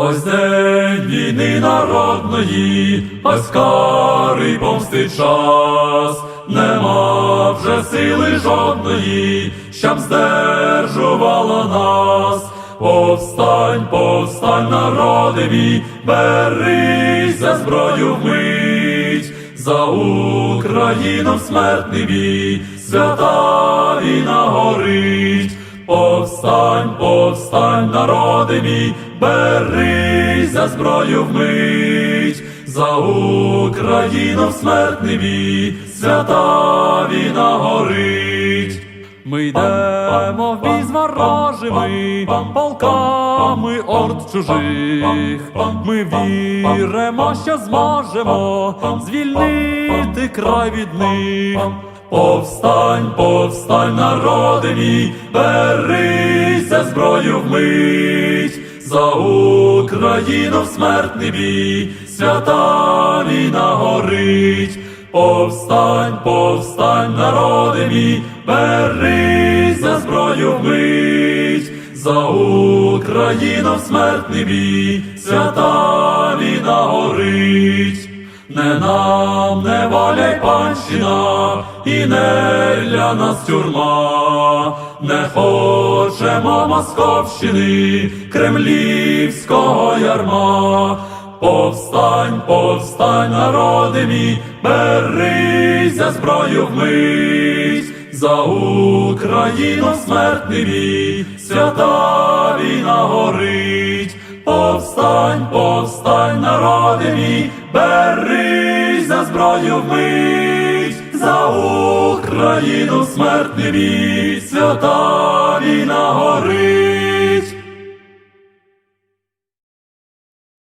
Ось день війни народної, ось карий помсти час, нема вже сили жодної, щоб здержувала нас. Повстань, повстань, народи мій, берись за зброю вмить, за Україну смертний бій, свята війна горить. Повстань, повстань, народи мій, берись за зброю вмить, за Україну в смертний бій, свята війна горить. Ми йдемо в бій з ворожими полками орд чужих. Ми віримо, що зможемо звільнити край від них. Повстань, повстань, народи мій, берись за зброю вмить, за Україну в смертний бій, свята війна горить. Повстань, повстань, народи мій, берись за зброю вмить, за Україну в смертний бій, свята війна горить. Не нам не валяй панщина, не для нас тюрма, не хочемо московщини, кремлівського ярма. Повстань, повстань, народи мій, берись за зброю вмить, за Україну смертний бій, свята війна горить. Повстань, повстань, народи мій, берись за зброю вмить, за Україну смертний бій, свята війна горить.